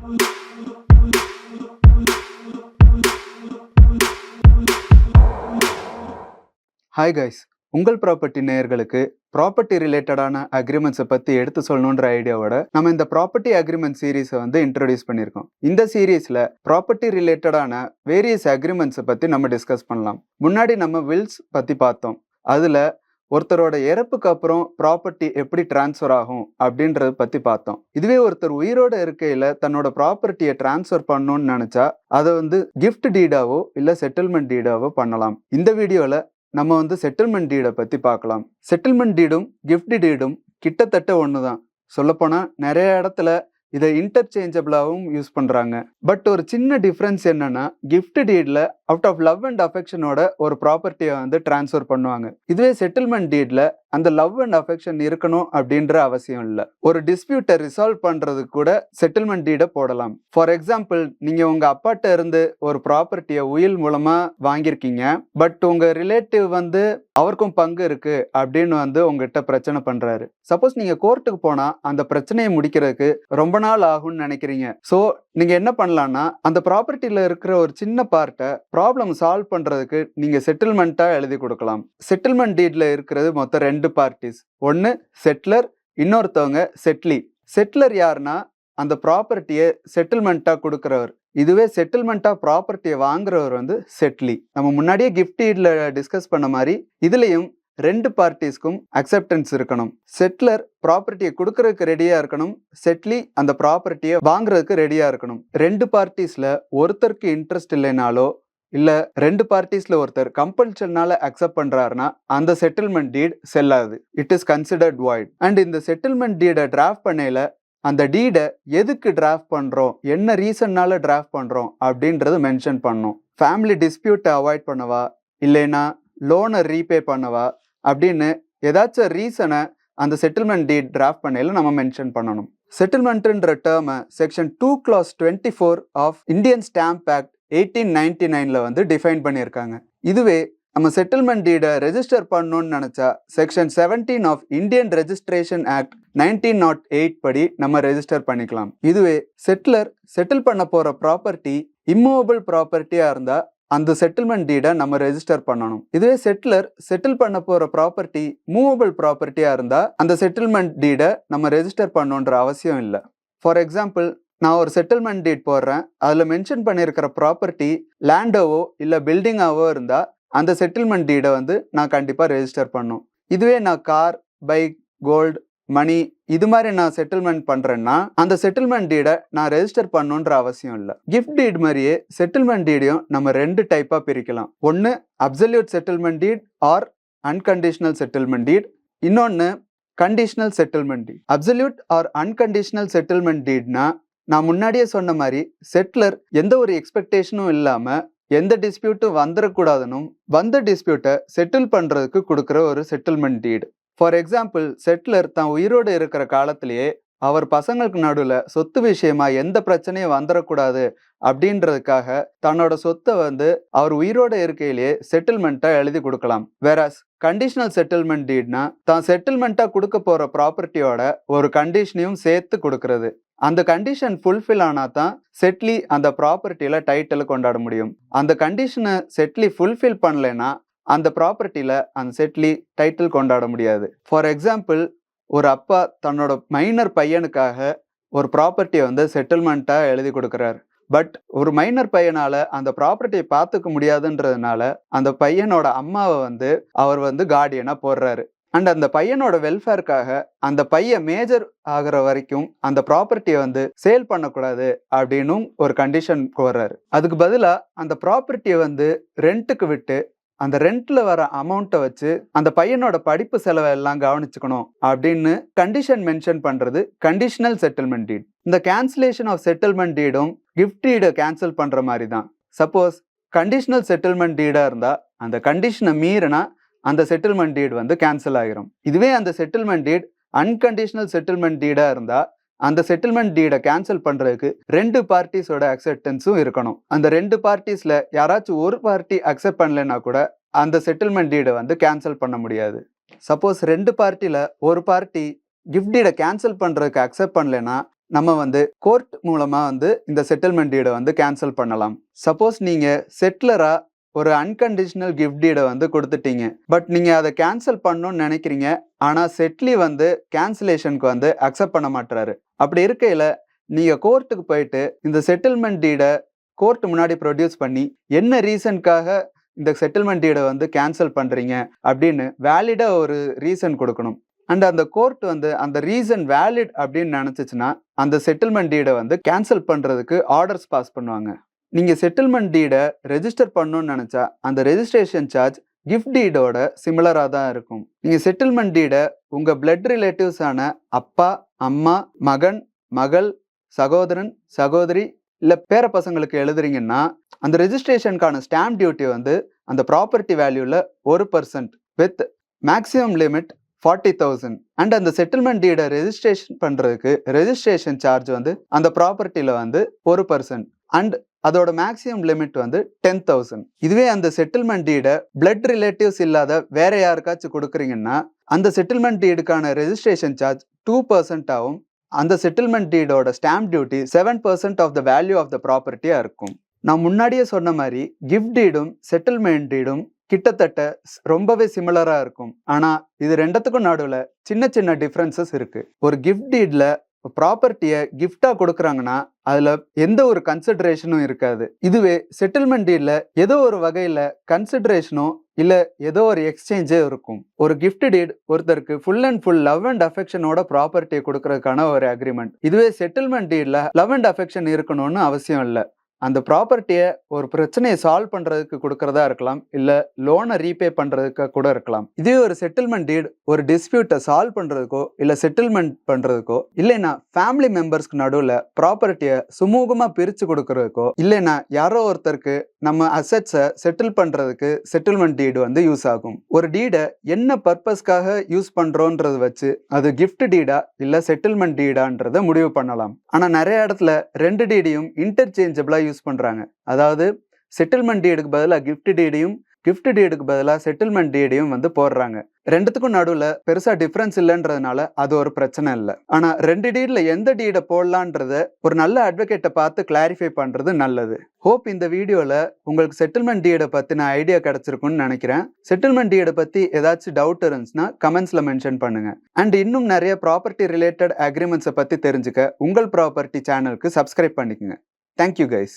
Hi guys உங்கள் property நேயர்களுக்கு property ரிலேட்டடான அக்ரிமெண்ட்ஸை பற்றி எடுத்து சொல்லணுன்ற ஐடியாவோட நம்ம இந்த ப்ராப்பர்ட்டி அக்ரிமெண்ட் சீரீஸை வந்து இன்ட்ரடியூஸ் பண்ணியிருக்கோம். இந்த சீரீஸில் ப்ராப்பர்ட்டி ரிலேட்டடான வேரியஸ் அக்ரிமெண்ட்ஸை பற்றி நம்ம டிஸ்கஸ் பண்ணலாம். முன்னாடி நம்ம வில்ஸ் பற்றி பார்த்தோம். அதில் ஒருத்தரோட இறப்புக்கு அப்புறம் ப்ராப்பர்ட்டி எப்படி டிரான்ஸ்ஃபர் ஆகும் அப்படின்றத பற்றி பார்த்தோம். இதுவே ஒருத்தர் உயிரோட இருக்கையில் தன்னோட ப்ராப்பர்ட்டியை டிரான்ஸ்ஃபர் பண்ணணும்னு நினச்சா அதை வந்து கிஃப்ட் டீடாவோ இல்லை செட்டில்மெண்ட் டீடாவோ பண்ணலாம். இந்த வீடியோவில் நம்ம வந்து செட்டில்மெண்ட் டீடை பற்றி பார்க்கலாம். செட்டில்மெண்ட் டீடும் கிஃப்ட் டீடும் கிட்டத்தட்ட ஒன்று தான் சொல்லப்போனால் நிறைய இடத்துல இதை இன்டர்சேஞ்சபிளாகவும் யூஸ் பண்ணுறாங்க பட் ஒரு சின்ன டிஃப்ரென்ஸ் என்னென்னா gift deed out of love and அஃபெக்ஷனோட ஒரு ப்ராப்பர்ட்டியை வந்து ட்ரான்ஸ்ஃபர் பண்ணுவாங்க. இதுவே செட்டில்மெண்ட் டீடில் அந்த லவ் அண்ட் அஃபெக்ஷன் இருக்கணும் அப்படின்ற அவசியம் இல்லை. ஒரு டிஸ்பியூட்டை ரிசால்வ் பண்ணுறதுக்கு கூட செட்டில்மெண்ட் டீடை போடலாம். ஃபார் எக்ஸாம்பிள் நீங்கள் உங்கள் அப்பாட்ட இருந்து ஒரு ப்ராப்பர்ட்டியை உயில் மூலமாக வாங்கியிருக்கீங்க. பட் உங்கள் ரிலேட்டிவ் வந்து அவருக்கும் பங்கு இருக்கு அப்படின்னு வந்து உங்ககிட்ட பிரச்சனை பண்ணுறாரு சப்போஸ் நீங்கள் கோர்ட்டுக்கு போனால் அந்த பிரச்சனையை முடிக்கிறதுக்கு ரொம்ப நாள் ஆகும்னு நினைக்கிறீங்க. ஸோ நீங்க என்ன பண்ணலாம்னா அந்த ப்ராப்பர்ட்டியில இருக்கிற ஒரு சின்ன பார்ட்டை ப்ராப்ளம் சால்வ் பண்றதுக்கு நீங்க செட்டில்மெண்ட்டா எழுதி கொடுக்கலாம். செட்டில்மெண்ட் டீட்ல இருக்கிறது மொத்தம் ரெண்டு பார்ட்டிஸ் ஒன்னு செட்டிலர் இன்னொருத்தவங்க செட்லி செட்டிலர் யாருன்னா அந்த ப்ராப்பர்ட்டியை செட்டில்மெண்ட்டாக கொடுக்குறவர். இதுவே செட்டில்மெண்ட்டாக ப்ராப்பர்ட்டியை வாங்குறவர் வந்து செட்லி நம்ம முன்னாடியே கிஃப்ட் டீடில் டிஸ்கஸ் பண்ண மாதிரி இதுலேயும் ரெண்டு பார்ட்டிஸ்க்கும் அக்செப்டன்ஸ் இருக்கணும். செட்லர் ப்ராப்பர்ட்டியை கொடுக்கறதுக்கு ரெடியாக இருக்கணும். செட்லி அந்த ப்ராப்பர்ட்டியை வாங்குறதுக்கு ரெடியாக இருக்கணும். ரெண்டு பார்ட்டிஸில் ஒருத்தருக்கு இன்ட்ரெஸ்ட் இல்லைனாலோ இல்லை ரெண்டு பார்ட்டிஸில் ஒருத்தர் கம்பல்ஷன்னால அக்செப்ட் பண்ணுறாருன்னா அந்த செட்டில்மெண்ட் டீட் செல்லாது. It is considered void and இந்த செட்டில்மெண்ட் டீடை டிராஃப்ட் பண்ணையில் அந்த டீடை எதுக்கு டிராஃப்ட் பண்ணுறோம் என்ன ரீசன்னால டிராஃப்ட் பண்ணுறோம் அப்படின்றது மென்ஷன் பண்ணும். ஃபேமிலி டிஸ்பியூட்டை அவாய்ட் பண்ணவா? இல்லைன்னா லோனை ரீபே பண்ணவா? அப்படின்னு ஏதாச்சும் ரீசனை அந்த செட்டில்மெண்ட் டீட் டிராஃப்ட் பண்ணையில் நம்ம மென்ஷன் பண்ணணும். செட்டில்மெண்ட்டுன்ற டேர்மை section two clause twenty four of Indian stamp act eighteen ninety நைனில் வந்து டிஃபைன் பண்ணியிருக்காங்க. இதுவே நம்ம செட்டில்மெண்ட் டீடை ரெஜிஸ்டர் பண்ணணும்னு நினச்சா section seventeen of Indian registration act nineteen nought eight படி நம்ம ரெஜிஸ்டர் பண்ணிக்கலாம். இதுவே செட்டிலர் செட்டில் பண்ண போகிற ப்ராப்பர்ட்டி இம்மூவபிள் ப்ராப்பர்ட்டியாக இருந்தால் அந்த செட்டில்மெண்ட் டீடை நம்ம ரெஜிஸ்டர் பண்ணணும். இதுவே செட்டிலர் செட்டில் பண்ண போகிற ப்ராப்பர்ட்டி மூவபிள் ப்ராப்பர்ட்டியாக இருந்தால் அந்த செட்டில்மெண்ட் டீடை நம்ம ரெஜிஸ்டர் பண்ணணுன்ற அவசியம் இல்லை. ஃபார் எக்ஸாம்பிள் நான் ஒரு செட்டில்மெண்ட் டீட் போடுறேன். அதில் மென்ஷன் பண்ணியிருக்கிற ப்ராப்பர்ட்டி லேண்டோவோ இல்லை பில்டிங்காவோ இருந்தால் அந்த செட்டில்மெண்ட் டீடை வந்து நான் கண்டிப்பாக ரெஜிஸ்டர் பண்ணும். இதுவே நான் கார் பைக் கோல்டு மணி இது மாதிரி நான் செட்டில்மெண்ட் பண்ணுறேன்னா அந்த செட்டில்மெண்ட் டீடை நான் ரெஜிஸ்டர் பண்ணணுன்ற அவசியம் இல்லை. கிஃப்ட் டீட் மாதிரியே செட்டில்மெண்ட் டீடையும் நம்ம ரெண்டு டைப்பாக பிரிக்கலாம். ஒன்று absolute settlement deed or unconditional settlement deed இன்னொன்று conditional settlement deed absolute or unconditional settlement டீட்னா நான் முன்னாடியே சொன்ன மாதிரி செட்டிலர் எந்த ஒரு எக்ஸ்பெக்டேஷனும் இல்லாமல் எந்த டிஸ்பியூட்டும் வந்துடக்கூடாதுன்னு வந்த டிஸ்பியூட்டை செட்டில் பண்ணுறதுக்கு கொடுக்குற ஒரு settlement deed for example settler தான் உயிரோடு இருக்கிற காலத்திலேயே அவர் பசங்களுக்கு நடுவில் சொத்து விஷயமா எந்த பிரச்சனையும் வந்துடக்கூடாது அப்படின்றதுக்காக தன்னோட சொத்தை வந்து அவர் உயிரோட இருக்கையிலேயே செட்டில்மெண்ட்டாக எழுதி கொடுக்கலாம். வேறஸ் கண்டிஷனல் செட்டில்மெண்ட் டீட்னா தான் செட்டில்மெண்ட்டாக கொடுக்க போகிற ப்ராப்பர்ட்டியோட ஒரு கண்டிஷனையும் சேர்த்து கொடுக்கறது. அந்த கண்டிஷன் ஃபுல்ஃபில் ஆனால் தான் செட்லி அந்த ப்ராப்பர்ட்டியில் டைட்டில் கொண்டாட முடியும். அந்த கண்டிஷனை செட்லி ஃபுல்ஃபில் பண்ணலைன்னா அந்த ப்ராப்பர்ட்டியில் அந்த செட்லி டைட்டில் கொண்டாட முடியாது. ஃபார் எக்ஸாம்பிள் ஒரு அப்பா தன்னோட மைனர் பையனுக்காக ஒரு ப்ராப்பர்ட்டியை வந்து செட்டில்மெண்ட்டாக எழுதி கொடுக்குறாரு. பட் ஒரு மைனர் பையனால் அந்த ப்ராப்பர்ட்டியை பார்த்துக்க முடியாதுன்றதுனால அந்த பையனோட அம்மாவை வந்து அவர் வந்து கார்டியனாக போடுறாரு. அண்ட் அந்த பையனோட வெல்ஃபேருக்காக அந்த பையன் மேஜர் ஆகிற வரைக்கும் அந்த ப்ராப்பர்ட்டியை வந்து சேல் பண்ணக்கூடாது அப்படின்னும் ஒரு கண்டிஷன் கோர்றாரு அதுக்கு பதிலாக அந்த ப்ராப்பர்ட்டியை வந்து ரெண்ட்டுக்கு விட்டு அந்த ரெண்ட்ல வர அமௌண்ட்டை வச்சு அந்த பையனோட படிப்பு செலவை எல்லாம் கவனிச்சுக்கணும் அப்படின்னு கண்டிஷன் மென்ஷன் பண்றது கண்டிஷனல் செட்டில்மெண்ட் டீட் இந்த கேன்சலேஷன் ஆஃப் செட்டில்மெண்ட் டீடும் கிஃப்ட் டீடை கேன்சல் பண்ற மாதிரி தான் சப்போஸ் கண்டிஷனல் செட்டில்மெண்ட் டீடா இருந்தா அந்த கண்டிஷனை மீறினா அந்த செட்டில்மெண்ட் டீட் வந்து கேன்சல் ஆகிரும் இதுவே அந்த செட்டில்மெண்ட் டீட் அன்கண்டிஷனல் செட்டில்மெண்ட் டீடா இருந்தா அந்த செட்டில்மெண்ட் டீடை கேன்சல் பண்ணுறதுக்கு ரெண்டு பார்ட்டிஸோட அக்செப்டன்ஸும் இருக்கணும். அந்த ரெண்டு பார்ட்டிஸில் யாராச்சும் ஒரு பார்ட்டி அக்செப்ட் பண்ணலன்னா கூட அந்த செட்டில்மெண்ட் டீடை வந்து கேன்சல் பண்ண முடியாது. சப்போஸ் ரெண்டு பார்ட்டியில் ஒரு பார்ட்டி கிஃப்ட் டீடை கேன்சல் பண்ணுறதுக்கு அக்செப்ட் பண்ணலைன்னா நம்ம வந்து கோர்ட் மூலமாக வந்து இந்த செட்டில்மெண்ட் டீடை வந்து கேன்சல் பண்ணலாம். சப்போஸ் நீங்கள் செட்லராக ஒரு அன்கண்டிஷனல் கிஃப்ட் டீடை வந்து கொடுத்துட்டீங்க. பட் நீங்கள் அதை கேன்சல் பண்ணணும்னு நினைக்கிறீங்க. ஆனால் செட்லி வந்து கேன்சலேஷனுக்கு வந்து அக்செப்ட் பண்ண மாட்டுறாரு அப்படி இருக்கையில் நீங்கள் கோர்ட்டுக்கு போயிட்டு இந்த செட்டில்மெண்ட் டீடை கோர்ட் முன்னாடி ப்ரொடியூஸ் பண்ணி என்ன ரீசனுக்காக இந்த செட்டில்மெண்ட் டீடை வந்து கேன்சல் பண்ணுறீங்க அப்படின்னு வேலிடாக ஒரு ரீசன் கொடுக்கணும். அண்ட் அந்த கோர்ட் வந்து அந்த ரீசன் வேலிட் அப்படின்னு நினச்சிச்சுன்னா அந்த செட்டில்மெண்ட் டீடை வந்து கேன்சல் பண்ணுறதுக்கு ஆர்டர்ஸ் பாஸ் பண்ணுவாங்க. நீங்கள் செட்டில்மெண்ட் டீடை ரெஜிஸ்டர் பண்ணணும்னு நினச்சா அந்த ரெஜிஸ்ட்ரேஷன் சார்ஜ் கிஃப்ட் டீடோட சிமிலராக தான் இருக்கும். நீங்கள் செட்டில்மெண்ட் டீடை உங்கள் பிளட் ரிலேட்டிவ்ஸான அப்பா அம்மா மகன் மகள் சகோதரன் சகோதரி இல்லை பேர பசங்களுக்கு எழுதுறீங்கன்னா அந்த ரெஜிஸ்ட்ரேஷனுக்கான ஸ்டாம்ப் டியூட்டி வந்து அந்த ப்ராப்பர்ட்டி வேல்யூவில் ஒரு percent with maximum limit forty thousand and அந்த செட்டில்மெண்ட் டீடை ரெஜிஸ்ட்ரேஷன் பண்ணுறதுக்கு ரெஜிஸ்ட்ரேஷன் சார்ஜ் வந்து அந்த ப்ராப்பர்ட்டியில் வந்து ஒரு பர்சன்ட் அண்ட் அதோட மேக்ஸிமம் லிமிட் வந்து டென் தௌசண்ட் இதுவே அந்த செட்டில்மெண்ட் டீடை பிளட் ரிலேட்டிவ்ஸ் இல்லாத வேற யாருக்காச்சும் கொடுக்குறீங்கன்னா அந்த செட்டில்மெண்ட் டீடுக்கான ரெஜிஸ்ட்ரேஷன் சார்ஜ் டூ பர்சன்டாகவும் அந்த settlement டீடோட stamp duty seven percent of the value of the ப்ராப்பர்ட்டியாக இருக்கும். நான் முன்னாடியே சொன்ன மாதிரி கிஃப்ட் டீடும் செட்டில்மெண்ட் டீடும் கிட்டத்தட்ட ரொம்பவே சிமிலராக இருக்கும். ஆனால் இது ரெண்டத்துக்கும் நடுவில் சின்ன சின்ன டிஃப்ரென்சஸ் இருக்குது ஒரு கிஃப்ட் டீடில் ப்ராப்பர்ட்டியை கிஃப்டாக கொடுக்குறாங்கன்னா அதில் எந்த ஒரு கன்சிடரேஷனும் இருக்காது. இதுவே செட்டில்மெண்ட் டீலில் ஏதோ ஒரு வகையில் கன்சிடரேஷனோ இல்லை ஏதோ ஒரு எக்ஸ்சேஞ்சே இருக்கும். ஒரு கிஃப்ட் டீட் ஒருத்தருக்கு full and full love and அஃபெக்ஷனோட ப்ராப்பர்ட்டியை கொடுக்கறதுக்கான ஒரு அக்ரிமெண்ட் இதுவே செட்டில்மெண்ட் டீட்ல லவ் அண்ட் அஃபெக்ஷன் இருக்கணும்னு அவசியம் இல்லை. அந்த ப்ராப்பர்ட்டியை ஒரு பிரச்சனையை சால்வ் பண்ணுறதுக்கு கொடுக்கறதா இருக்கலாம் இல்லை லோனை ரீபே பண்ணுறதுக்கு கூட இருக்கலாம். இதே ஒரு செட்டில்மெண்ட் டீட் ஒரு டிஸ்பியூட்டை சால்வ் பண்ணுறதுக்கோ இல்லை செட்டில்மெண்ட் பண்ணுறதுக்கோ இல்லைன்னா ஃபேமிலி மெம்பர்ஸ்க்கு நடுவில் ப்ராப்பர்ட்டியை சுமூகமாக பிரித்து கொடுக்கறதுக்கோ இல்லைன்னா யாரோ ஒருத்தருக்கு நம்ம அசெட்ஸை செட்டில் பண்ணுறதுக்கு செட்டில்மெண்ட் டீடு வந்து யூஸ் ஆகும். ஒரு டீடை என்ன பர்பஸ்க்காக யூஸ் பண்ணுறோன்றது வச்சு அது கிஃப்ட் டீடா இல்லை செட்டில்மெண்ட் டீடான்றதை முடிவு பண்ணலாம். ஆனால் நிறைய இடத்துல ரெண்டு டீடையும் இன்டர்ச்சேஞ்சபிளாக யூஸ் பண்றாங்க. அதாவது செட்டில்மெண்ட் டீடுக்கு பதிலாக கிஃப்ட் டீடையும் கிஃப்ட் டீடுக்கு பதிலாக செட்டில்மெண்ட் டீடையும் வந்து போடுறாங்க. ரெண்டுத்துக்கும் நடுவுல பெருசா டிஃப்ரென்ஸ் இல்லைன்றதுனால அது ஒரு பிரச்சனை இல்லை. ஆனா ரெண்டு டீடில் எந்த டீடை போடலான்றத ஒரு நல்ல அட்வொகேட்டை பார்த்து கிளாரிஃபை பண்றது நல்லது. ஹோப் இந்த வீடியோல உங்களுக்கு செட்டில்மெண்ட் டீடை பத்தின ஐடியா கிடைச்சிருக்கும்னு நினைக்கிறேன். செட்டில்மெண்ட் டீடை பத்தி ஏதாச்சும் டவுட் இருந்துச்சுன்னா கமெண்ட்ஸ்ல மென்ஷன் பண்ணுங்க. அண்ட் இன்னும் நிறைய ப்ராப்பர்ட்டி ரிலேட்டட் அக்ரிமெண்ட்ஸை பத்தி தெரிஞ்சுக்க உங்கள் ப்ராப்பர்ட்டி சேனலுக்கு சப்ஸ்கிரைப் பண்ணிக்கோங்க. Thank you guys